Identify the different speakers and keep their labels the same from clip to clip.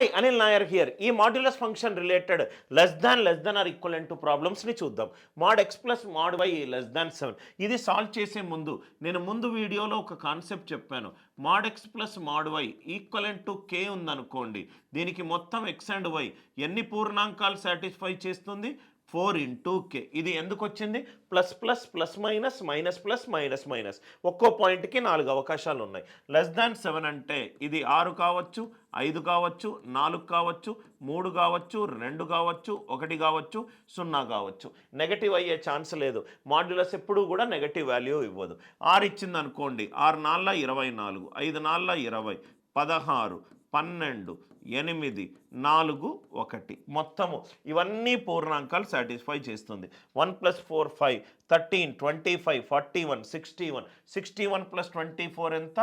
Speaker 1: Anil Nair here ఈ modulus function related less than less than or equal to ప్రాబ్లమ్స్ని చూద్దాం. Mod x plus mod y less than seven ఇది solve చేసే ముందు నేను ముందు వీడియోలో ఒక కాన్సెప్ట్ చెప్పాను. Mod x plus mod y equal to K ఉందనుకోండి దీనికి మొత్తం ఎక్స్ అండ్ వై ఎన్ని పూర్ణాంకాలు సాటిస్ఫై చేస్తుంది? Four into K. ఇది ఎందుకు వచ్చింది plus plus plus minus minus plus minus minus. ఒక్కో పాయింట్కి నాలుగు అవకాశాలు ఉన్నాయి లెస్ దాన్ సెవెన్ అంటే ఇది ఆరు కావచ్చు ఐదు కావచ్చు నాలుగు కావచ్చు మూడు కావచ్చు రెండు కావచ్చు ఒకటి కావచ్చు సున్నా కావచ్చు. నెగటివ్ అయ్యే ఛాన్స్ లేదు. మాడ్యులస్ ఎప్పుడూ కూడా నెగటివ్ వాల్యూ ఇవ్వదు. ఆరు ఇచ్చింది అనుకోండి ఆరు నాళ్ళ ఇరవై నాలుగు ఐదు నాళ్ళ ఇరవై పదహారు పన్నెండు ఎనిమిది నాలుగు ఒకటి. మొత్తము ఇవన్నీ పూర్ణాంకాలు సాటిస్ఫై చేస్తుంది. One plus four five thirteen twenty five forty one sixty one. Sixty one plus twenty four ఎంత?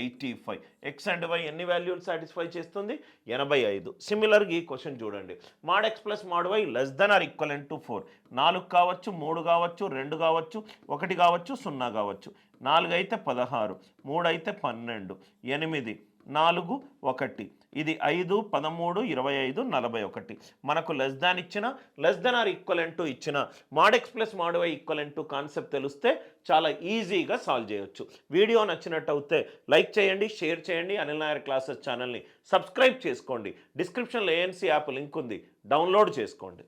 Speaker 1: Eighty five. X and y ఎన్ని వాల్యూలు సాటిస్ఫై చేస్తుంది? ఎనభై ఐదు. సిమిలర్గా ఈ క్వశ్చన్ చూడండి. Mod x plus mod y less than or equivalent to four నాలుగు కావచ్చు మూడు కావచ్చు రెండు కావచ్చు ఒకటి కావచ్చు సున్నా కావచ్చు. నాలుగు అయితే పదహారు మూడు అయితే పన్నెండు ఎనిమిది నాలుగు ఒకటి. ఇది ఐదు పదమూడు ఇరవై ఐదు నలభై ఒకటి. మనకు లెస్ దాన్ ఇచ్చిన less than or equivalent to ఇచ్చిన mod plus mod y equivalent to concept తెలిస్తే చాలా ఈజీగా సాల్వ్ చేయొచ్చు. వీడియో నచ్చినట్టు అయితే లైక్ చేయండి షేర్ చేయండి. అనిల్ నాయర్ క్లాసెస్ ఛానల్ని సబ్స్క్రైబ్ చేసుకోండి. డిస్క్రిప్షన్లో ఏఎన్సీ యాప్ లింక్ ఉంది. డౌన్లోడ్ చేసుకోండి.